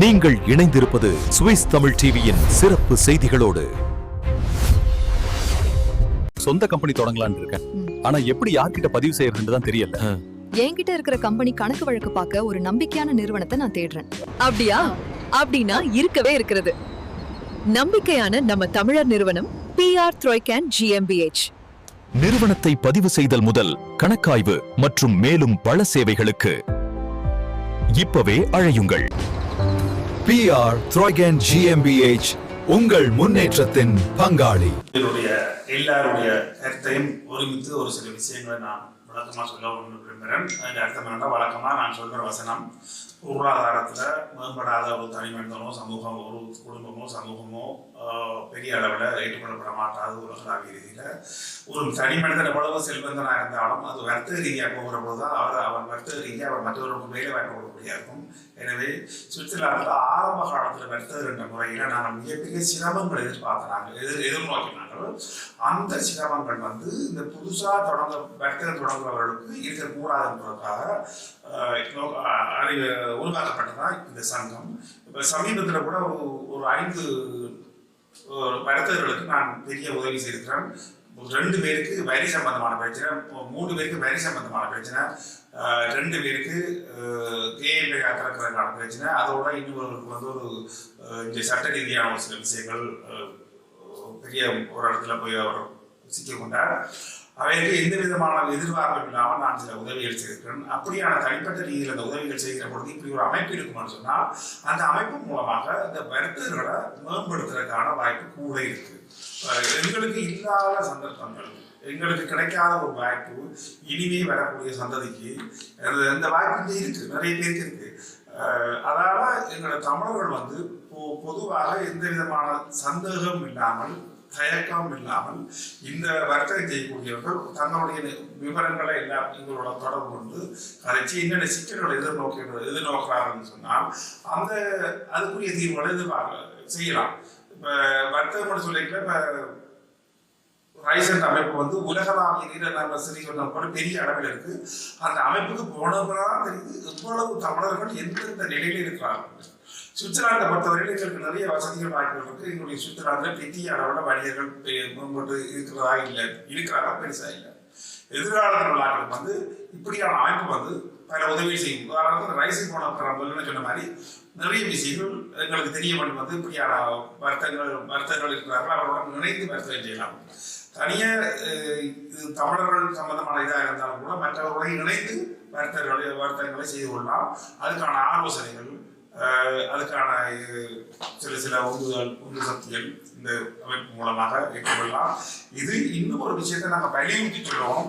நீங்கள் இணைந்திருப்பது சுவிஸ் தமிழ் டிவியின் சிறப்பு செய்திகளோடு. சொந்த கம்பெனி தொடங்கலாம்னு இருக்கேன். ஆனா எப்படி யார்கிட்ட பதிவு செய்யறதுன்னு தான் தெரியல. என்கிட்ட இருக்கிற கம்பெனி கணக்கு வழக்கு பார்க்க ஒரு நம்பிக்கையான நிறுவனத்தை நான் தேடுறேன். அப்படியா? அப்படின்னா இருக்கவே இருக்கிறது. நம்பிக்கையான நம்ம தமிழர் நிறுவனம் பிஆர் த்ரோய்கேன் ஜிஎம்பிஎச் நிறுவனத்தை பதிவு செய்தல் முதல் கணக்காய்வு மற்றும் மேலும் பல சேவைகளுக்கு இப்பவே அழையுங்கள். பி ஆர் த்ரோகன் ஜிஎம்பிஎச் உங்கள் முன்னேற்றத்தின் பங்காளி. என்னுடைய எல்லாருடைய கருத்தையும் ஒருமித்து ஒரு சில விஷயங்களை நான் விளக்கமாக சொல்ல விரும்புகிறேன் அதுக்கு அர்த்தம் என்னன்னா வழக்கமாக நான் சொல்கிற வசனம். பொருளாதாரத்தில் மேம்படாத ஒரு தனி மனிதனோ சமூகம் ஒரு குடும்பமோ சமூகமோ பெரிய அளவில் ஏற்றுக்கொள்ளப்பட மாட்டாது உலகளாவிய ரீதியில். ஒரு தனி மனிதன் எவ்வளவு செல்வந்தனாக இருந்தாலும் அது வர்த்தக ரீதியாக போகிற போது தான் அவர் அவர் வர்த்தக ரீதியாக அவர் மற்றவர்களுக்கு வேலை வாய்ப்பு கொடுக்கக்கூடியா இருக்கும். எனவே சுவிட்சர்லாந்தில் ஆரம்ப காலத்தில் வர்த்தகர் என்ற முறையில் நாங்கள் மிகப்பெரிய சிரமங்களை எதிர்பார்க்கிறாங்க எதிர் எதிர்நோக்கினாங்க. அந்த சிரமங்கள் வந்து இந்த புதுசாக தொடங்க வர்த்தகம் தொடங்குபவர்களுக்கு இருக்கக்கூடாதுன்றதுக்காக ஆஹ், அறிவு உருவாக்கப்பட்டதான் இந்த சங்கம். இப்போ சமீபத்தில் கூட ஒரு ஒரு ஐந்து ஒரு வர்த்தகர்களுக்கு நான் பெரிய உதவி செய்திருக்கிறேன். ரெண்டு பேருக்கு வரி சம்பந்தமான பிரச்சனை மூணு பேருக்கு வரி சம்பந்தமான பிரச்சனை ரெண்டு பேருக்கு கேஎம்பி திறக்கிறதுக்கான பிரச்சனை அதோட இன்னொருவருக்கு வந்து ஒரு இந்த சட்ட ரீதியான ஒரு சில விஷயங்கள் பெரிய ஒரு இடத்துல போய் அவர் சிக்கிக்கொண்டார் அவைக்கு எந்த விதமான எதிர்பார்ப்பும் இல்லாமல் நான் சில உதவிகள் செய்திருக்கிறேன். அப்படியான தனிப்பட்ட ரீதியில் அந்த உதவிகள் செய்கிற பொழுது இப்படி ஒரு அமைப்பு இருக்குமான்னு சொன்னால் அந்த அமைப்பு மூலமாக இந்த மருத்துவர்களை மேம்படுத்துறதுக்கான வாய்ப்பு கூட இருக்கு. எங்களுக்கு இல்லாத சந்தர்ப்பங்கள் எங்களுக்கு கிடைக்காத ஒரு வாய்ப்பு இனிமே வரக்கூடிய சந்ததிக்கு அந்த- இந்த வாய்ப்பு இருக்கு நிறைய பேருக்கு இருக்கு. அதனால எங்களோட தமிழர்கள் வந்து பொ- பொதுவாக எந்த விதமான சந்தேகம் இல்லாமல் தயக்கம் இல்லாமல் இந்த வர்த்தகம் செய்யக்கூடியவர்கள் தங்களுடைய விவரங்களை எல்லாம் எங்களோட தொடர்பு கொண்டு கரைச்சி என்னென்ன சிக்கல்களை எதிர்நோக்கி எதிர்நோக்கிறார்கள் சொன்னால் அந்த அதுக்குரிய தீர்வுகளை எதிர்பார்க்க செய்யலாம். இப்போ வர்த்தகம் சொல்லிக்கல இப்போ ரைசன் அமைப்பு வந்து உலகளாவிய நீரில் வசதி சொன்ன போல பெரிய அளவில் இருக்கு. அந்த அமைப்புக்கு போனவர்களாக தெரியுது எவ்வளவு தமிழர்கள் எந்தெந்த நிலையில் இருக்கிறார்கள். சுவிட்சர்லாந்தை பொறுத்தவரையில் எங்களுக்கு நிறைய வசதிகள் வாய்ப்புகள் இருக்கு. எங்களுடைய சுவிட்சர்லாந்தில் பெரிய அளவில் வணிகர்கள் பெ- இருக்கிறதா இல்லை இருக்கிறாங்க பெருசா இல்லை. எதிர்காலத்தில் உள்ளாக்களுக்கு வந்து இப்படியான அமைப்பு வந்து பல உதவி செய்யும். உதாரணத்துக்கு ரைசிங் போன பிரபலன்னு சொன்ன மாதிரி நிறைய விஷயங்கள் எங்களுக்கு தெரிய வேண்டும். வந்து இப்படியான வர்த்தகங்கள் வர்த்தகர்கள் இருக்கிறார்கள். அவர்களுடன் இணைந்து வர்த்தகம் செய்யலாம். தனியார் இது தமிழர்கள் சம்பந்தமான இதாக இருந்தாலும் கூட மற்றவர்களை இணைந்து வர்த்தகர்களை வர்த்தகங்களை செய்து கொள்ளலாம். அதுக்கான ஆலோசனைகள் அதுக்கான சில சில உந்துதல் உந்து சக்திகள் இந்த அமைப்பு மூலமாக ஏற்றுக்கொள்ளலாம் இது இன்னும் ஒரு விஷயத்தை நாங்கள் வலியுறுத்தி சொல்லுவோம்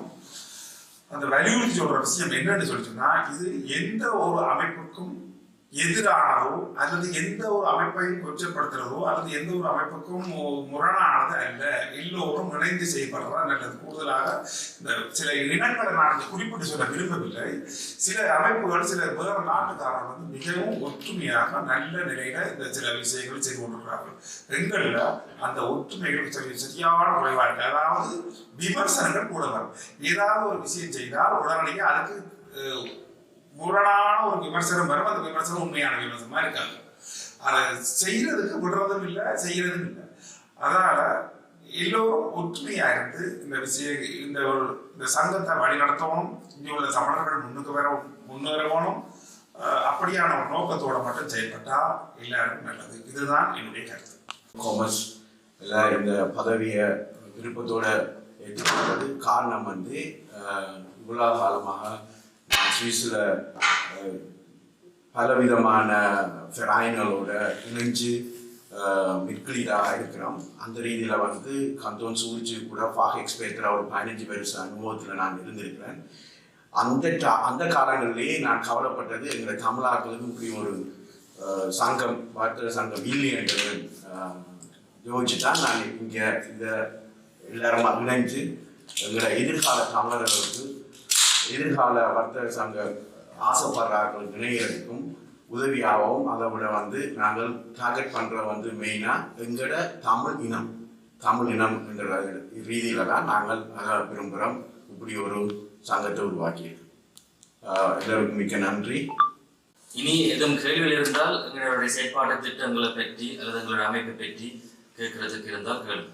அந்த வலியுறுத்தி சொல்ற விஷயம் என்னன்னு சொல்லி சொன்னா இது எந்த ஒரு அமைப்புக்கும் எதிரானதோ அல்லது எந்த ஒரு அமைப்பையும் கொச்சப்படுத்துறதோ அல்லது எந்த ஒரு அமைப்புக்கும் முரணானது அல்ல. எல்லோரும் இணைந்து செய்யப்படுறதா நல்லது. கூடுதலாக இந்த சில இனங்களை நான் குறிப்பிட்டு சொல்ல விரும்பவில்லை. சில அமைப்புகள் சில வேறு நாட்டுக்காரர்கள் வந்து மிகவும் ஒற்றுமையாக நல்ல நிலையில இந்த சில விஷயங்களை செய்து கொண்டிருக்கிறார்கள். எங்கள்ல அந்த ஒற்றுமைகள் சரி சரியான குறைவாக இருக்கு அதாவது விமர்சனங்கள் கூட வரும். ஏதாவது ஒரு விஷயம் செய்தால் உடனடியாக அதுக்கு முரணான ஒரு விமர்சனம் வரும். அந்த விமர்சனம் உண்மையான விமர்சனமா இருக்காது. அதை செய்யறதுக்கு விடுறதும் இல்லை செய்யறதும் இல்லை. அதனால எல்லோரும் ஒற்றுமையா இருந்து இந்த விஷய இந்த ஒரு இந்த சங்கத்தை வழி நடத்தணும். இங்கே உள்ள தமிழர்கள் முன்னுக்கு வர முன்னேறணும் அப்படியான ஒரு நோக்கத்தோட மட்டும் செயல்பட்டா எல்லாருக்கும் நல்லது. இதுதான் என்னுடைய கருத்து. காமர்ஸ் எல்லாம் இந்த பதவியை விருப்பத்தோட ஏற்றுக்கொண்டது காரணம் வந்து இவ்வளவு காலமாக ஸ்விஸ்ல பலவிதமான ஃபெராயின்களோட இணைஞ்சு மிட்கிளீடாக இருக்கிறோம். அந்த ரீதியில் வந்து கந்தோன் சூழ்ச்சி கூட ஃபாக் எக்ஸ்பேக்டர் ஒரு பதினஞ்சு பேர் அனுபவத்தில் நான் இருந்திருக்கிறேன். அந்த அந்த காலங்களிலேயே நான் கவலைப்பட்டது எங்களை தமிழாக்களுக்கு இப்படி ஒரு சங்கம் வர்த்தக சங்கம் இல்லை என்று யோசிச்சு தான் நான் இங்கே இந்த எல்லாரும் இணைஞ்சு எங்களோட எதிர்கால தமிழர்களுக்கு எதிர்கால வர்த்தக சங்க ஆசைப்படுறார்கள் இணையறதுக்கும் உதவியாகவும் அதை விட வந்து நாங்கள் டார்கெட் பண்ணுற வந்து மெயினாக எங்களோட தமிழ் இனம் தமிழ் இனம் என்ற ரீதியில் தான் நாங்கள் விரும்புகிறோம் இப்படி ஒரு சங்கத்தை உருவாக்கி எல்லோருக்கும் மிக்க நன்றி. இனி எதுவும் கேள்விகள் இருந்தால் எங்களுடைய செயற்பாடு திட்டங்களை பற்றி அல்லது எங்களுடைய அமைப்பை பற்றி கேட்கறதுக்கு இருந்தால் கேள்வி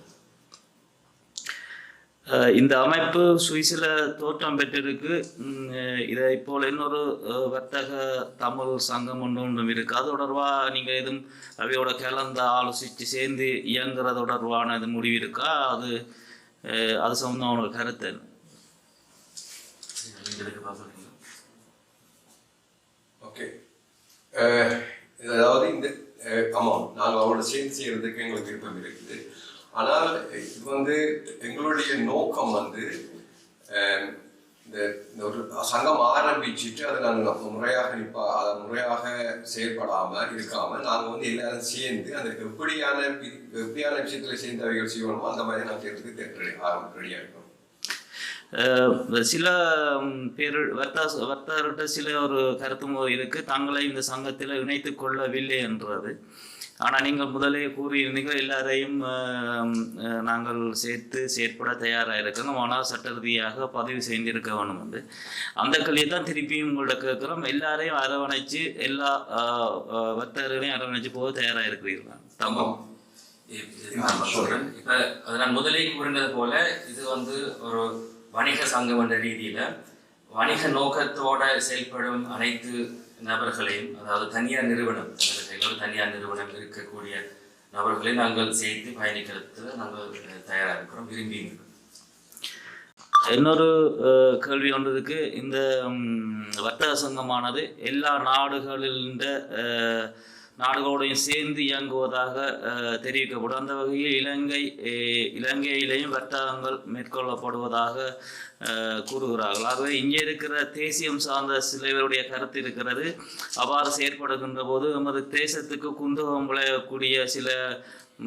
இந்த அமைப்பு சுவிஸில் தோற்றம் பெற்றிருக்கு. இதை போல இன்னொரு வர்த்தக தமிழ் சங்கம் ஒன்று ஒன்றும் இருக்கு. அது தொடர்பாக நீங்கள் எதுவும் அவையோட கலந்து ஆலோசித்து சேர்ந்து இயங்குறது தொடர்பான இது முடிவு இருக்கா? அது அது சம்மந்தம் அவனோட கருத்து ஓகே. அதாவது இந்த ஆமாம். நாங்கள் அவரோட சேர்ந்து செய்யறதுக்கு எங்களுக்கு விருப்பம் இருக்குது. ஆனால் இது வந்து எங்களுடைய நோக்கம் வந்து இந்த ஒரு சங்கம் ஆரம்பிச்சுட்டு அதை நாங்கள் முறையாக இருப்பா அதை முறையாக செயல்படாமல் இருக்காமல் நாங்கள் வந்து எல்லாரும் சேர்ந்து அந்த எப்படியான எப்படியான விஷயத்தில் சேர்ந்தவைகள் செய்யணுமோ அந்த மாதிரி நாங்கள் செய்யறதுக்கு ஆரம்பி ரெடியாக இருக்கோம் சில பேர் வர்த்தா வர்த்தகர்கிட்ட சில ஒரு கருத்து இருக்குது தங்களை இந்த சங்கத்தில் இணைத்து கொள்ளவில்லை என்றது. ஆனால் நீங்கள் முதலே கூறியிருந்தீர்கள் எல்லாரையும் நாங்கள் சேர்த்து செயற்பட தயாராக இருக்கணும் ஆனால் சட்ட ரீதியாக பதிவு செய்திருக்க வேணும் வந்து அந்த கல்வியை தான் திருப்பியும் உங்கள்ட்ட கேட்குறோம். எல்லாரையும் அரவணைச்சு எல்லா பக்தர்களையும் வர்த்தகர்களையும் அரவணைச்சு போக தயாராக இருக்கிறீர்களா? தம்பம் இ- நான் சொல்றேன். அது நான் முதலே கூறினது போல இது வந்து ஒரு வணிக சங்கம் என்ற ரீதியில் வணிக நோக்கத்தோட செயல்படும் அனைத்து நபர்களையும் அதாவது தனியார் நிறுவனம் எங்களுக்கு தனியார் நிறுவனம் இருக்கக்கூடிய நபர்களை நாங்கள் சேர்த்து பயணிக்கிறதுக்கு நாங்கள் தயாராக இருக்கிறோம் விரும்பி இன்னொரு அஹ், கேள்வி ஒன்றதுக்கு இந்த வர்த்தக சங்கமானது எல்லா நாடுகளில் நாடுகளோடையும் சேர்ந்து இயங்குவதாக தெரிவிக்கப்படும். அந்த வகையில் இலங்கை இலங்கையிலேயும் வர்த்தகங்கள் மேற்கொள்ளப்படுவதாக கூறுகிறார்கள். ஆகவே இங்கே இருக்கிற தேசியம் சார்ந்த சிலவருடைய கருத்து இருக்கிறது. அவ்வாறு செயற்படுகின்ற போது நமது தேசத்துக்கு குந்தகம் விளையக்கூடிய சில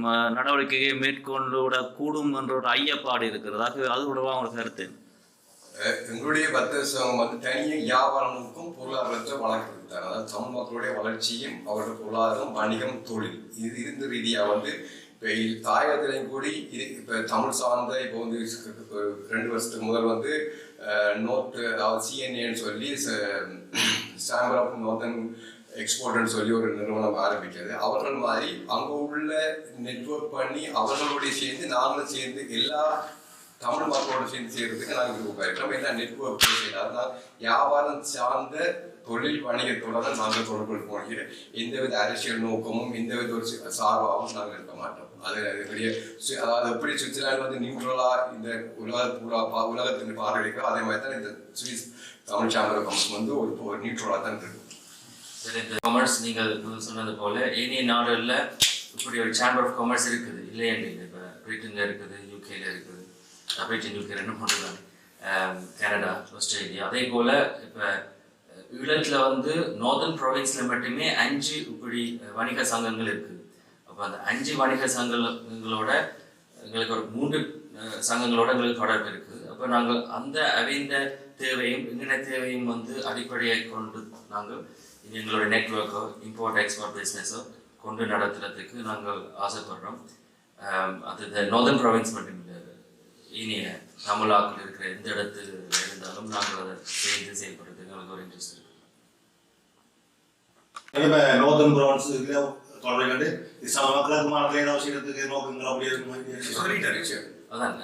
ம, நடவடிக்கையை மேற்கொண்டு விடக்கூடும் என்ற ஒரு ஐயப்பாடு இருக்கிறது. ஆகவே அது தொடர்பாக உங்களுக்கு கருத்து. எங்களுடைய வர்த்தக சங்கம் வந்து தனிய வியாபாரங்களுக்கும் பொருளாதாரத்தை வளர்க்கிறது அதாவது தமிழ் மக்களுடைய வளர்ச்சியும் அவருடைய பொருளாதாரம் வணிகம் தொழில். இது இருந்த ரீதியாக வந்து இப்போ தாயகத்திலையும் கூடி இது இப்போ தமிழ் சார்ந்த இப்போ வந்து இப்போ ரெண்டு வருஷத்துக்கு முதல் வந்து நோட் அதாவது சிஎன்ஏன்னு சொல்லி சாம்பர் ஆஃப் நோர்தன் எக்ஸ்போர்ட்னு சொல்லி ஒரு நிறுவனம் ஆரம்பிக்கிறது. அவர்கள் மாதிரி அங்கே உள்ள நெட்வொர்க் பண்ணி அவர்களுடைய சேர்ந்து நாங்களும் சேர்ந்து எல்லா தமிழ் மக்களோட சேர்ந்து செய்யறதுக்கு நாங்கள் விருப்பம் எல்லாம் நெட்ஒர்க் அதனால் வியாபாரம் சார்ந்த தொழில் வணிகத்தோட தான் நாங்கள் தொடர்பு போகிறோம் எந்தவித அரசியல் நோக்கமும் எந்தவித ஒரு சார்பாகவும் நாங்கள் இருக்க மாட்டோம். அது பெரிய அதாவது எப்படி சுவிட்சர்லாந்து வந்து நியூட்ரலா இந்த உலக பூரா உலகத்தின் பார்வைக்கோ அதே மாதிரி தான் இந்த சுவிஸ் தமிழ் சாம்பர் கம்ஸ் வந்து ஒரு நியூட்ரலாக நியூட்ரலா தான் இருக்கும் காமர்ஸ் நீங்கள் சொன்னது போல ஏனைய நாடுகளில் இப்படி ஒரு சேம்பர் ஆஃப் காமர்ஸ் இருக்குது. இல்லையா இல்லை இப்போ பிரிட்டனில் இருக்குது யூகேல இருக்குது. அஹ் எங்களுக்கு யூகே ரெண்டும் பண்ணுறாங்க கனடா ஆஸ்திரேலியா. அதே போல் இப்போ ஈழத்தில் வந்து நார்தர்ன் ப்ரொவின்ஸில் மட்டுமே அஞ்சு இப்படி வணிக சங்கங்கள் இருக்குது அப்போ அந்த அஞ்சு வணிக சங்கங்களோட எங்களுக்கு ஒரு மூன்று சங்கங்களோட எங்களுக்கு தொடர்பு இருக்குது அப்போ நாங்கள் அந்த அறிந்த தேவையும் இங்கின தேவையும் வந்து அடிப்படையை கொண்டு நாங்கள் எங்களோட நெட்ஒர்க்கோ இம்போர்ட் எக்ஸ்போர்ட் பிஸ்னஸோ கொண்டு நடத்துறதுக்கு நாங்கள் ஆசைப்படுறோம். அது இந்த ப்ரொவின்ஸ் மட்டும் இல்லை இனிய தமிழாக்கள் இருக்கிற எந்த இடத்துல இருந்தாலும் நாங்கள் அதை சேர்ந்து செயல்படுறதுக்கு எங்களுக்கு ஒரு இன்ட்ரெஸ்ட் இருக்கு. நோர்தன் ப்ரௌன்ஸ் தொடர்பு கண்டு இஸ்லாம கிழக்கு மாநிலத்தில் ஏதாவது செய்யறதுக்கு நோக்கங்கள் அப்படி இருக்கும்? அதான்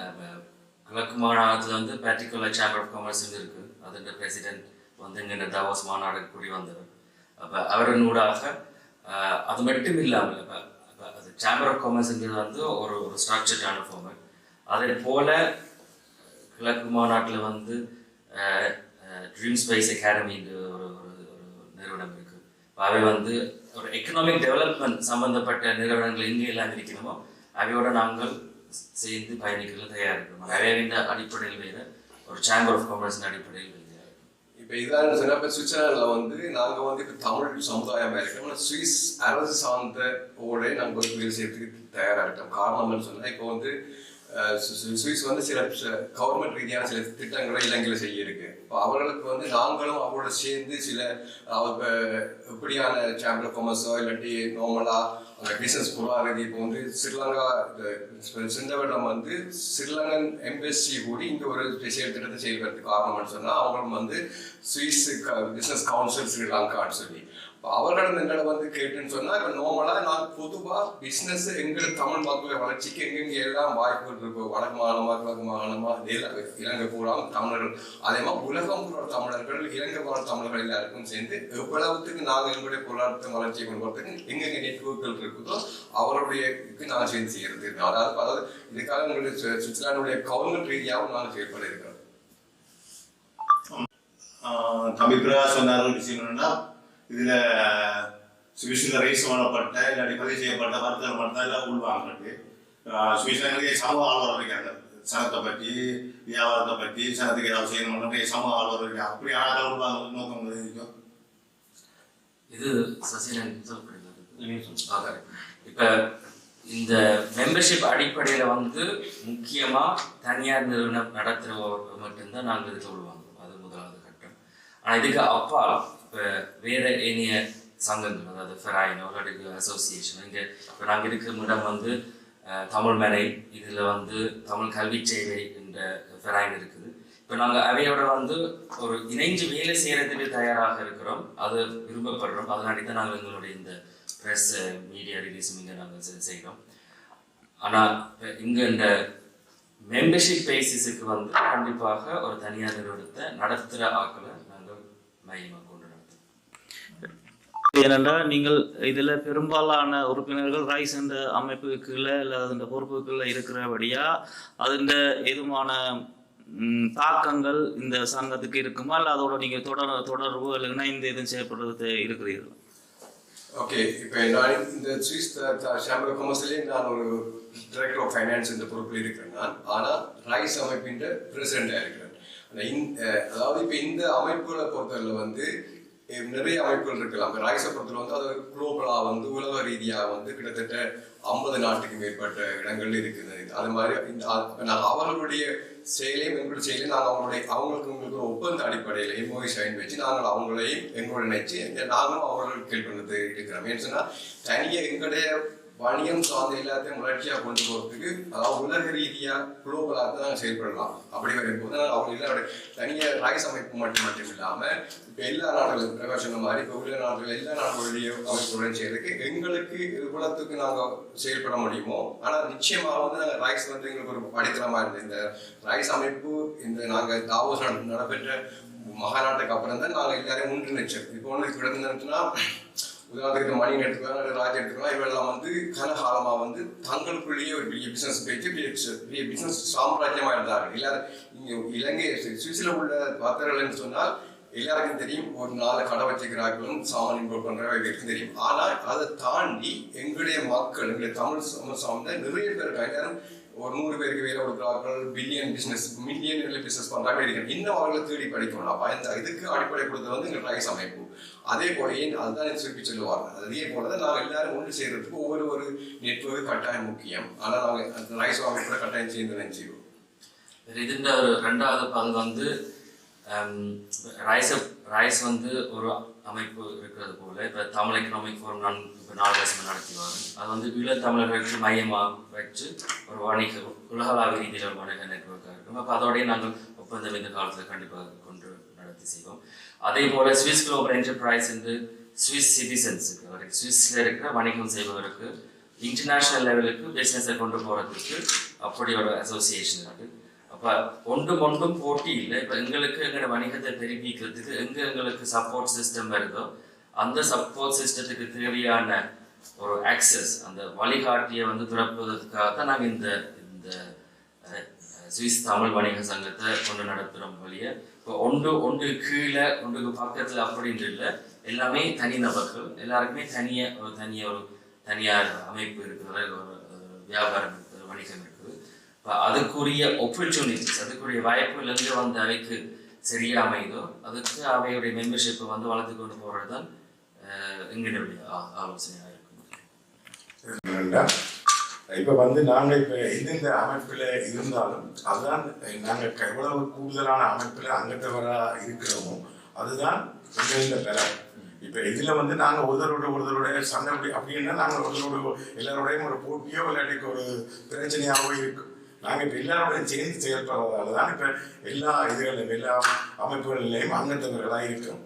கிழக்கு மாநாட்டில் வந்து பர்டிகுலர் சேம்பர் ஆஃப் காமர்ஸ் இருக்கு. அதோட பிரசிடென்ட் வந்து இங்கே தாவாஸ் மாநாடு கூடி வந்தவர் அப்போ அவரின் ஊடாக அது மட்டும் இல்லாமல் இப்போ அது சேம்பர் ஆஃப் காமர்ஸ்ன்றது வந்து ஒரு ஒரு ஸ்ட்ரக்சர்டான ஃபார்மேட் அதே போல கிழக்கு மாநாட்டில் வந்து ட்ரீம் ஸ்பைஸ் அகாடமி ஒரு ஒரு நிறுவனம் இருக்குது அவை வந்து ஒரு எக்கனாமிக் டெவலப்மெண்ட் சம்மந்தப்பட்ட நிறுவனங்கள் எங்கே எல்லாம் இருக்கிறோமோ அவையோட நாங்கள் சேர்ந்து பயணிக்கிறது தயார் இருக்கிறோம். அவையின் அடிப்படையில் வேறு ஒரு சேம்பர் ஆஃப் காமர்ஸின் அடிப்படையில் இப்போ இதான் சில இப்போ சுவிட்சர்லாண்டில் வந்து நாங்கள் வந்து இப்போ தமிழ் சமுதாயமாக இருக்கோம் சுவிஸ் அரசு சார்ந்த ஓட நாங்கள் ஒரு வேலை செய்யறதுக்கு தயாராகிட்டோம் காரணம்னு சொன்னால் இப்போ வந்து சுவிஸ் வந்து சில கவர்மெண்ட் ரீதியான சில திட்டங்களை இலங்கையில் செய்ய இருக்கு இப்போ அவர்களுக்கு வந்து நாங்களும் அவரோட சேர்ந்து சில அவங்க எப்படியான சேம்பர் ஆஃப் காமர்ஸோ இல்லாட்டி நார்மலா அந்த பிஸ்னஸ் பொருளாதார இப்போ வந்து ஸ்ரீலங்கா இந்த சிந்தவனம் வந்து ஸ்ரீலங்கன் எம்பசி கூடி இங்கே ஒரு ஸ்பெஷல் திட்டத்தை செய்வதற்கு காரணம்னு சொன்னால் அவங்களும் வந்து சுவிஸ் பிஸ்னஸ் கவுன்சில் ஸ்ரீலங்கான்னு சொல்லி. இப்ப அவர்களிடம் எங்களை வந்து கேட்டுன்னு சொன்னா இப்ப நார்மலா நான் பொதுவா பிசினஸ் எங்கள் தமிழ் மக்கள் வளர்ச்சிக்கு எங்கெங்க எல்லாம் வாய்ப்புகள் இருக்கு? வடக்கு மாகாணமா கிழக்கு மாகாணமா? இலங்கை பூரா தமிழர்கள். அதே மாதிரி உலகம் பூரா தமிழர்கள் இலங்கை பூரா தமிழர்கள் எல்லாருக்கும் சேர்ந்து எவ்வளவுத்துக்கு நாங்கள் எங்களுடைய பொருளாதார வளர்ச்சியை கொண்டு வரதுக்கு எங்கெங்க நெட்ஒர்க்குகள் இருக்குதோ அவருடைய இதுக்கு நாங்கள் சேர்ந்து செய்யறது. அதாவது அதாவது இதுக்காக எங்களுடைய சு- சுவிட்சர்லாந்துடைய கவர்மெண்ட் ரீதியாகவும் நாங்கள் செயல்பட இருக்கிறோம். ஆஹ் தம்பி பிரகாஷ் சொன்னார்கள் விஷயம் என்னன்னா இதுல சுவிஸ்ல ரைஸ் பண்ணப்பட்ட இல்லாட்டி பதிவு செய்யப்பட்ட வர்த்தகம் மட்டும் எல்லாம் உள்வாங்கிறது சுவிஸ்ல நிறைய சமூக ஆழ்வார் இருக்காங்க. சனத்தை பற்றி வியாபாரத்தை பற்றி சனத்துக்கு ஏதாவது செய்யணும் நிறைய சமூக ஆழ்வார் இருக்காங்க. அப்படி ஆனால் உள்வாங்க நோக்கம் இருக்கும் இது சசிலன் சொல்லுங்க. இப்ப இந்த மெம்பர்ஷிப் அடிப்படையில வந்து முக்கியமா தனியார் நிறுவனம் நடத்துறவர் மட்டும்தான் நாங்கள் இதுக்கு விடுவாங்க அது முதலாவது கட்டம். ஆனா இதுக்கு அப்பா இப்போ வேற ஏனைய சங்கங்கள் அதாவது ஃபெராயினோ இல்லாட்டி அசோசியேஷன் இங்கே இப்போ நாங்கள் இருக்கிற இடம் வந்து தமிழ் மேலை இதில் வந்து தமிழ் கல்வி சேவை என்ற ஃபெராயின் இருக்குது இப்போ நாங்கள் அவையோட வந்து ஒரு இணைஞ்சு வேலை செய்கிறதுக்கு தயாராக இருக்கிறோம் அது விரும்பப்படுறோம் அதனாடி தான் நாங்கள் எங்களுடைய இந்த ப்ரெஸ் மீடியா ரிலீஸும் இங்கே நாங்கள் செய்கிறோம் ஆனால் இங்கே இந்த மெம்பர்ஷிப் பேசிஸுக்கு வந்து கண்டிப்பாக ஒரு தனியார் நிறுவனத்தை நடத்துகிற ஆக்களை நாங்கள் மையமாக ஏனென்றால் நீங்கள் இதில் பெரும்பாலான உறுப்பினர்கள் ரைஸ் என்ற அமைப்புகளில் இல்லை அந்த பொறுப்புகளில் இருக்கிறபடியா அதில் எதுமான தாக்கங்கள் இந்த சங்கத்துக்கு இருக்குமா? இல்லை அதோட நீங்கள் தொடர் தொடர்பு இல்லை இணைந்து எதுவும் செயல்படுறது இருக்கிறீர்கள்? ஓகே இப்போ நான் இந்த சுவிஸ் ஷாம்பர் கமர்ஸ்லேயே நான் ஒரு டைரக்டர் ஆஃப் ஃபைனான்ஸ் இந்த பொறுப்பில் இருக்கிறேன் நான். ஆனால் ரைஸ் அமைப்பின் பிரசிடண்டாக இருக்கிறேன். அதாவது இப்போ இந்த அமைப்புகளை பொறுத்தவரை வந்து நிறைய அமைப்புகள் இருக்கலாம். ராயசபுரத்தில் வந்து அது குளோபலாக வந்து உலக ரீதியாக வந்து கிட்டத்தட்ட ஐம்பது நாட்டுக்கு மேற்பட்ட இடங்கள் இருக்குது. அது மாதிரி நாங்கள் நான் அவர்களுடைய செயலையும் எங்களுடைய செயலையும் நாங்கள் அவங்களுடைய அவங்களுக்கு உங்களுக்கு ஒரு ஒப்பந்த அடிப்படையில் எம்ஓஐ சைன் வச்சு நாங்கள் அவங்களையும் எங்களோட நினைச்சு நாங்களும் அவர்களுக்கு கேள்வி இருக்கிறோம். ஏன்னு சொன்னால் தனியாக எங்களுடைய வணிகம் சார்ந்த எல்லாத்தையும் வளர்ச்சியாக கொண்டு போகிறதுக்கு அதாவது உலக ரீதியாக குளோபலாக தான் நாங்கள் செயல்படலாம் அப்படி வரும்போது அவங்க இல்லை தனியாக ராய்ஸ் அமைப்பு மட்டும் மட்டும் இல்லாமல் இப்போ எல்லா நாடுகளும் பிரகாஷ் சொன்ன மாதிரி இப்போ உள்ள நாடுகள் எல்லா நாடுகளுடைய அமைப்புடன் செய்யறதுக்கு எங்களுக்கு குலத்துக்கு நாங்கள் செயல்பட முடியுமோ? ஆனால் நிச்சயமாக வந்து நாங்கள் ராய்ஸ் வந்து எங்களுக்கு ஒரு படித்தளமாக இருந்தது இந்த ராய்ஸ் அமைப்பு இந்த நாங்கள் தாவோஸ் நடைபெற்ற மகாநாட்டுக்கு அப்புறம் தான் நாங்கள் எல்லாரையும் ஒன்றிணைச்சோம். இப்போ ஒன்று கிடந்துன்னா உதாரணத்துக்கு மணி எடுத்துக்கலாம் ராஜ் எடுத்துக்கலாம் இவெல்லாம் வந்து கனகாலமா வந்து தங்களுக்குள்ளேயே ஒரு பெரிய பிசினஸ் பேச்சு பெரிய பிஸ்னஸ் சாம்ராஜ்யமாக பிசினஸ் இருந்தார்கள் எல்லாரும் இங்கே இலங்கை சுவிஸில் உள்ள பத்திரங்கள்னு சொன்னால் எல்லாருக்கும் தெரியும் ஒரு நாலு கடை வச்சுக்கிறார்களும் சாமான் இம்போர்ட் பண்றவர்களுக்கும் தெரியும். ஆனால் அதை தாண்டி எங்களுடைய மக்கள் எங்களுடைய தமிழ் சம- சார்ந்த நிறைய பேர் இருக்காங்க எல்லாரும் ஒரு நூறு பேருக்கு வேலை கொடுக்குறார்கள் பில்லியன் பிஸ்னஸ் மில்லியன்களில் பிஸ்னஸ் பண்ணுறாங்க இருக்கிறது இன்னும் அவர்களை தேடி படிக்கணும். இந்த இதுக்கு அடிப்படை கொடுத்தது வந்து எங்கள் ரைஸ் அமைப்பு. அதே போல ஏன் அதுதான் சுருக்கி சொல்லுவாங்க. அதே போல தான் நாங்கள் எல்லாரும் ஒன்று செய்கிறதுக்கு ஒவ்வொரு ஒரு நெட்ஒர்க் கட்டாயம் முக்கியம். ஆனால் நாங்கள் ரைஸ் அமைப்பில் கட்டாயம் சேர்ந்து நினைச்சிருவோம் இதுன்ற ஒரு ரெண்டாவது பங்கு வந்து ரைஸை ரைஸ் வந்து ஒரு அமைப்பு இருக்கிறது போல. இப்போ தமிழ் எக்கனாமிக் ஃபோரம் நான் இப்போ நாலு வருஷம் நடத்தி வரேன் அது வந்து ஈழத் தமிழர்களுக்கு மையமாக வச்சு ஒரு வணிக உலகளாவிய ரீதியில் ஒரு வணிக நெட்ஒர்க்காக இருக்கும். அப்போ அதோடய நாங்கள் ஒப்பந்தம் இந்த காலத்தில் கண்டிப்பாக கொண்டு நடத்தி செய்வோம். அதே போல் சுவிஸ் குளோபல் என்டர்பிரைஸ் என்று சுவிஸ் சிட்டிசன்ஸுக்கு சுவிஸில் இருக்கிற வணிகம் செய்பவருக்கு இன்டர்நேஷ்னல் லெவலுக்கு பிஸ்னஸை கொண்டு போகிறதுக்கு அப்படி ஒரு அசோசியேஷன் இருக்குது அப்போ ஒன்றும் ஒன்றும் போட்டி இல்லை. இப்போ எங்களுக்கு எங்களோட வணிகத்தை தெரிவிக்கிறதுக்கு எங்கே எங்களுக்கு சப்போர்ட் சிஸ்டம் வருதோ அந்த சப்போர்ட் சிஸ்டத்துக்கு தேவையான ஒரு ஆக்சஸ் அந்த வழிகாட்டியை வந்து திறப்பதற்காக தான் நாங்கள் இந்த இந்த சுவிஸ் தமிழ் வணிக சங்கத்தை கொண்டு நடத்துகிறோம் வழியை இப்போ ஒன்று ஒன்று கீழே ஒன்றுக்கு பக்கத்தில் அப்படின்னு இல்லை. எல்லாமே தனிநபர்கள் எல்லாருக்குமே தனியாக ஒரு தனியாக ஒரு தனியார் அமைப்பு இருக்கிற ஒரு வியாபாரம் இருக்குது வணிகம் இருக்குது அதுக்குரிய ஒப்பர்ச்சுனிட்டிஸ் அதுக்குரிய வாய்ப்புகள் வந்து அவைக்கு சரியாக அமையுதோ அதுக்கு அவையுடைய மெம்பர்ஷிப்பை வந்து வளர்த்து கொண்டு போகிறது தான் எங்களுடைய ஆலோசனையாக இருக்கும் இப்போ வந்து நாங்கள் இப்போ எந்தெந்த அமைப்பில் இருந்தாலும் அதுதான் நாங்கள் எவ்வளவு கூடுதலான அமைப்பில் அங்கத்தவராக இருக்கிறோமோ அதுதான் எந்தெந்த பலம் இப்போ இதில் வந்து நாங்கள் ஒருத்தரோட ஒருத்தரோட சண்டை அப்படி அப்படின்னா நாங்கள் ஒருத்தரோட எல்லாரோடையும் ஒரு போட்டியோ விளையாட்டுக்கு ஒரு பிரச்சனையாகவோ இருக்கும் நாங்க இப்ப எல்லாரோடையும் சேர்ந்து செயல்படுறதால தான் இப்ப எல்லா இதுகளிலும் எல்லா அமைப்புகளிலையும் அங்கத்தவர்களா இருக்கும்.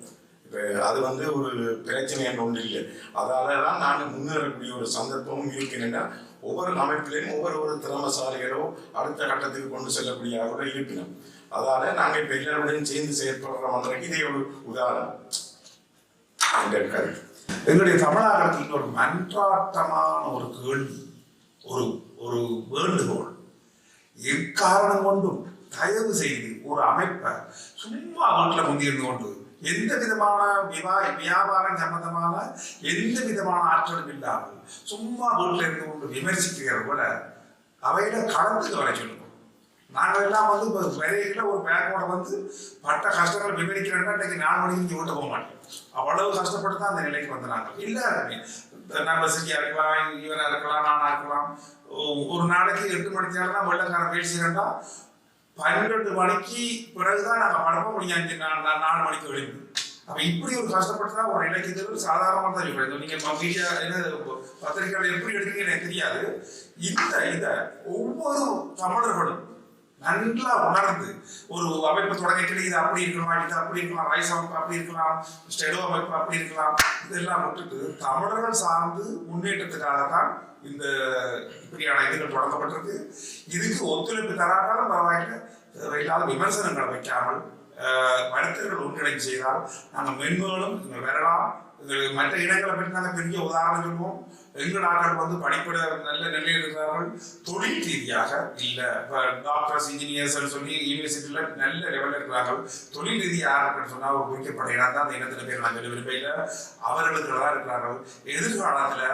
இப்ப இப்போ அது வந்து ஒரு பிரச்சனை ஒன்று இல்லை. அதால தான் நாங்கள் முன்னேறக்கூடிய ஒரு சந்தர்ப்பமும் இருக்கிறேன்னா ஒவ்வொரு அமைப்பிலையும் ஒவ்வொரு ஒரு திறமசாலிகளோ அடுத்த கட்டத்துக்கு கொண்டு செல்லக்கூடிய கூட இருக்கணும் அதால நாங்கள் இப்போ எல்லாருடையும் சேர்ந்து செயற்படுறோம் இதே ஒரு உதாரணம். எங்களுடைய தமிழகத்தில் ஒரு மன்றாட்டமான ஒரு கேள்வி ஒரு ஒரு வேண்டுகோள். எக்காரணம் கொண்டும் தயவு செய்து ஒரு அமைப்பை சும்மா வீட்டில் முந்தியிருந்து கொண்டு எந்த விதமான விவா வியாபாரம் சம்பந்தமான எந்த விதமான ஆற்றலும் இல்லாமல் சும்மா வீட்டில் இருந்து கொண்டு விமர்சிக்கிறத விட அவையில கலந்துக்க வர சொல்லுவோம். நாங்கள் எல்லாம் வந்து இப்போ விரைவில் ஒரு பேக்கோட வந்து பட்ட கஷ்டங்கள் விவரிக்கிறேன்னா இன்றைக்கு நாலு மணிக்கு இங்கே ஓட்ட போக மாட்டோம். அவ்வளவு கஷ்டப்பட்டு தான் அந்த நிலைக்கு வந்து நாங்கள் எல்லாருமே நம்ம சிட்டியா இருக்கலாம் இவரா இருக்கலாம் நானா இருக்கலாம் ஒரு நாளைக்கு எட்டு மணிக்கு நேரம் தான் வெள்ளக்காரன் பேசுகிறேன்டா பன்னிரெண்டு மணிக்கு பிறகுதான் நாங்கள் படப்போம் முடியும் நாலு மணிக்கு வெளியே அப்ப இப்படி ஒரு கஷ்டப்பட்டு தான் ஒரு இலக்கிய தேர்வு சாதாரணமாக தான் இப்போ நீங்க மீடியா என்ன பத்திரிகையாளர் எப்படி எடுக்கீங்கன்னு எனக்கு தெரியாது. இந்த இத ஒவ்வொரு தமிழர்களும் நல்லா உணர்ந்து. ஒரு அமைப்பு தொடங்கிட்டு இது அப்படி இருக்கலாம் இது அப்படி இருக்கலாம் ரைஸ் அமைப்பு அப்படி இருக்கலாம் ஸ்டெடோ அமைப்பு அப்படி இருக்கலாம் இதெல்லாம் விட்டுட்டு தமிழர்கள் சார்ந்து முன்னேற்றத்துக்காகத்தான் இந்த இப்படியான இதுகள் தொடங்கப்பட்டிருக்கு. இதுக்கு ஒத்துழைப்பு தராட்டாலும் பரவாயில்லை. தேவையில்லாத விமர்சனங்களை வைக்காமல் மனிதர்கள் ஒன்றிணைந்து செய்தால் நாங்கள் மென்மேலும் வரலாம். மற்ற இடங்களை பற்றி நாங்கள் பெரிய உதாரணம் சொல்லுவோம் எங்கள் ஆட்கள் வந்து படிப்பட நல்ல நிலையில் இருக்கிறார்கள். தொழில் ரீதியாக இல்லை. இப்போ டாக்டர்ஸ் இன்ஜினியர்ஸ் சொல்லி யூனிவர்சிட்டியில் நல்ல லெவலில் இருக்கிறார்கள். தொழில் ரீதியாக சொன்னால் ஒரு குறிக்கப்பட்ட இடம் தான் அந்த இனத்தில் பேர் நாங்கள் விரும்பையில் அவர்களுக்கு தான் இருக்கிறார்கள். எதிர்காலத்தில்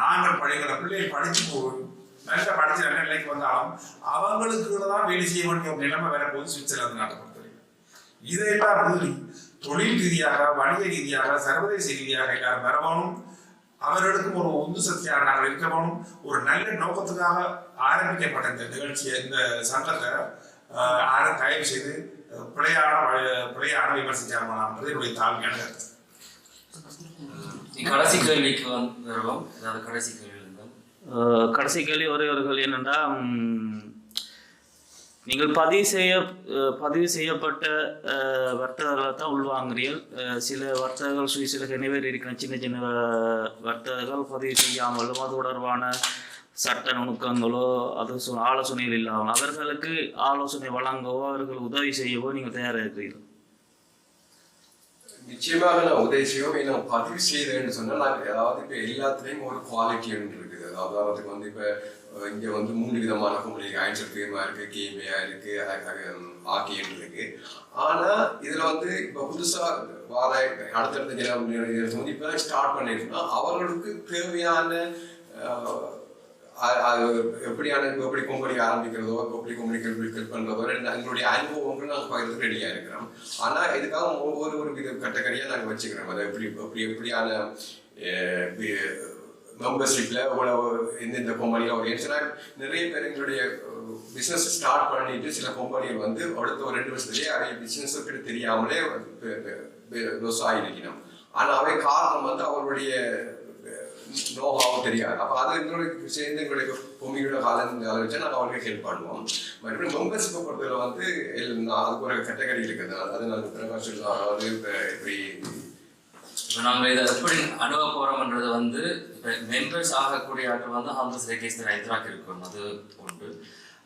நாங்கள் படிக்கிற பிள்ளைகள் படித்து போகும் நல்ல படித்து நல்ல நிலைக்கு வந்தாலும் அவங்களுக்கு தான் வேலை செய்ய வேண்டிய ஒரு நிலைமை வரப்போகுது சுவிட்சர்லாந்து நாட்டை பொறுத்தவரைக்கும். இதையெல்லாம் மீறி தொழில் ரீதியாக வணிக ரீதியாக சர்வதேச ரீதியாக எல்லாரும் வரணும் அவர்களுக்கும் ஒரு உந்து சக்தியாக நாங்கள் இருக்க வேணும். ஒரு நல்ல நோக்கத்துக்காக ஆரம்பிக்கப்பட்ட இந்த நிகழ்ச்சியை இந்த சங்கத்தை யாரும் தயவு செய்து பிழையான பிழையான விமர்சிக்காமல் என்னுடைய தாழ்மையான கருத்து. கடைசி கேள்விக்கு வந்து கடைசி கேள்வி கடைசி கேள்வி ஒரே ஒரு கேள்வி என்னென்னா நீங்கள் பதிவு செய்ய பதிவு செய்யப்பட்ட வர்த்தகர்களை தான் உள்வாங்குறீர்கள். சில வர்த்தகர்கள் சுவிசில் கனிவேறு இருக்கிற சின்ன சின்ன வர்த்தகர்கள் பதிவு செய்யாமலும் அது தொடர்பான சட்ட நுணுக்கங்களோ அது ஆலோசனைகள் இல்லாமல் அவர்களுக்கு ஆலோசனை வழங்கவோ அவர்கள் உதவி செய்யவோ நீங்கள் தயாராக இருக்கிறீர்கள். நிச்சயமாக நான் உதவி செய்வோம். நான் பதிவு செய்தேன்னு சொன்னால் நான் அதாவது இப்போ எல்லாத்துலேயும் ஒரு குவாலிட்டி ஒன்று இருக்குது. அதாவது வந்து இப்போ இங்கே வந்து மூணு விதமான கம்பெனி ஆன்சர் ஃபீமா இருக்கு கேமியா இருக்கு ஆக்கியன் um, இருக்கு. ஆனா இதுல வந்து இப்போ புதுசா வார அடுத்தடுத்த ஜனம் வந்து இப்போ ஸ்டார்ட் பண்ணிருக்கோம்னா அவர்களுக்கு தேவையான அது எப்படியான எப்படி கம்பெனி ஆரம்பிக்கிறதோ எப்படி கம்பெனி பில்ட் பண்றதோ எங்களுடைய அனுபவங்கள் நாங்கள் பகிர்ந்து ரெடியா இருக்கிறோம். ஆனா இதுக்காக ஒவ்வொரு ஒரு வித கட்டக்கடியா நாங்கள் வச்சுக்கிறோம். அதை எப்படி எப்படி எப்படியான மெம்பர்ஷிப்ல இவ்வளவு எந்தெந்த கம்பெனியில் ஒரு ஏன்னா நிறைய பேர் எங்களுடைய பிசினஸ் ஸ்டார்ட் பண்ணிட்டு சில கம்பெனிகள் வந்து அடுத்த ஒரு ரெண்டு வருஷத்துலயே அவை பிசினஸ் கிட்ட தெரியாமலே லொஸ் ஆகிருக்கணும் ஆனா அவை காரணம் வந்து அவருடைய நோகாவும் தெரியாது அப்ப அது எங்களுக்கு சேர்ந்து எங்களுடைய பூமியோட காலம் வச்சு நாங்கள் அவருக்கு ஹெல்ப் பண்ணுவோம் மறுபடியும் மெம்பர்ஷிப்பை பொறுத்தவரை வந்து அதுக்கு ஒரு கேட்டகரி இருக்குது அது நாங்கள் பிரகாஷ் அதாவது இப்படி இப்போ நாங்கள் இதை எப்படி அணுக போகிறோம்ன்றது வந்து இப்போ மெம்பர்ஸ் ஆகக்கூடிய ஆட்கள் வந்து ஹாம்பஸ் ரெஜிஸ்டர் ஐத்ராக் இருக்கும் அது உண்டு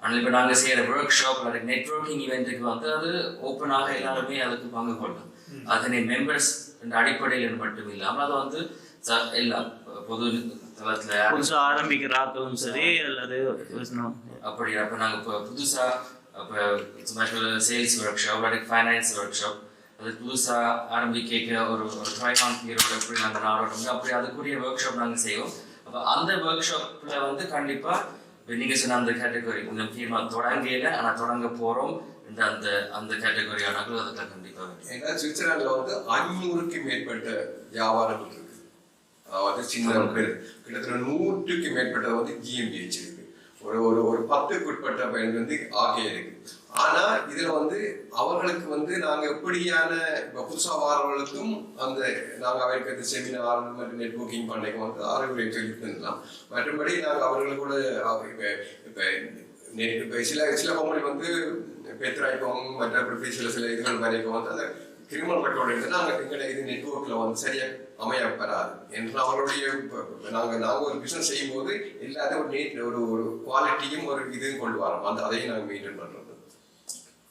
ஆனால் இப்போ நாங்கள் செய்கிற ஒர்க் ஷாப் அல்லது நெட்ஒர்க்கிங் ஈவெண்ட்டுக்கு வந்து அது ஓப்பனாக எல்லாருமே அதுக்கு பங்கு கொள்ளும் அதனை மெம்பர்ஸ் அடிப்படையில் மட்டும் இல்லாமல் அது வந்து எல்லாம் பொது தளத்தில் புதுசாக ஆரம்பிக்கிற ஆட்களும் சரி அல்லது அப்படி அப்போ நாங்கள் இப்போ புதுசாக இப்போ சேல்ஸ் ஒர்க் ஷாப் அல்லது ஃபைனான்ஸ் ஒர்க் ஷாப் அது புதுசாக ஆரம்பிக்க ஒரு ஒரு ட்ரைகான் பீரியட் எப்படி நாங்கள் நாடோட்டம் அப்படி அதுக்குரிய ஒர்க் ஷாப் நாங்கள் செய்வோம். அப்போ அந்த ஒர்க் ஷாப்பில் வந்து கண்டிப்பாக நீங்கள் சொன்ன அந்த கேட்டகரி இந்த ஃபீமா தொடங்கல ஆனால் தொடங்க போகிறோம் இந்த அந்த அந்த கேட்டகரி ஆனாலும் அதுக்கு கண்டிப்பாக ஏன்னா சுவிட்சர்லாந்துல வந்து ஐநூறுக்கு மேற்பட்ட வியாபாரம் இருக்கு. அதாவது சின்ன பேர் கிட்டத்தட்ட நூற்றுக்கு மேற்பட்டது வந்து ஜிஎம்பிஹெச் இருக்கு. ஒரு ஒரு ஒரு பத்துக்கு உட்பட்ட பயன் வந்து ஆகே இருக்கு. ஆனா இதுல வந்து அவர்களுக்கு வந்து நாங்க எப்படியான இப்ப புதுசா வாரவர்களுக்கும் அந்த நாங்க அவருக்கு செமினார் மற்றும் நெட்வொர்க்கிங் பண்ணைக்கு வந்து அறிவுரை சொல்லிட்டு மற்றபடி நாங்க அவர்களுக்கு கூட இப்ப இப்ப நெட் சில சில கம்பெனி வந்து பெத்ராய்க்கும் மற்றபடி சில சில இதுகள் வரைக்கும் வந்து அந்த கிரிமினல் ரெக்கார்டு எடுத்து நாங்கள் எங்களை இது நெட்ஒர்க்கில் வந்து சரியாக அமைய பெறாது என்று அவருடைய நாங்கள் நாங்கள் ஒரு பிஸ்னஸ் செய்யும்போது எல்லாத்தையும் ஒரு நீட் ஒரு ஒரு குவாலிட்டியும் ஒரு இதுவும் கொண்டு வரோம் அந்த அதையும் நாங்கள் மெயின்டைன் பண்ணுறோம்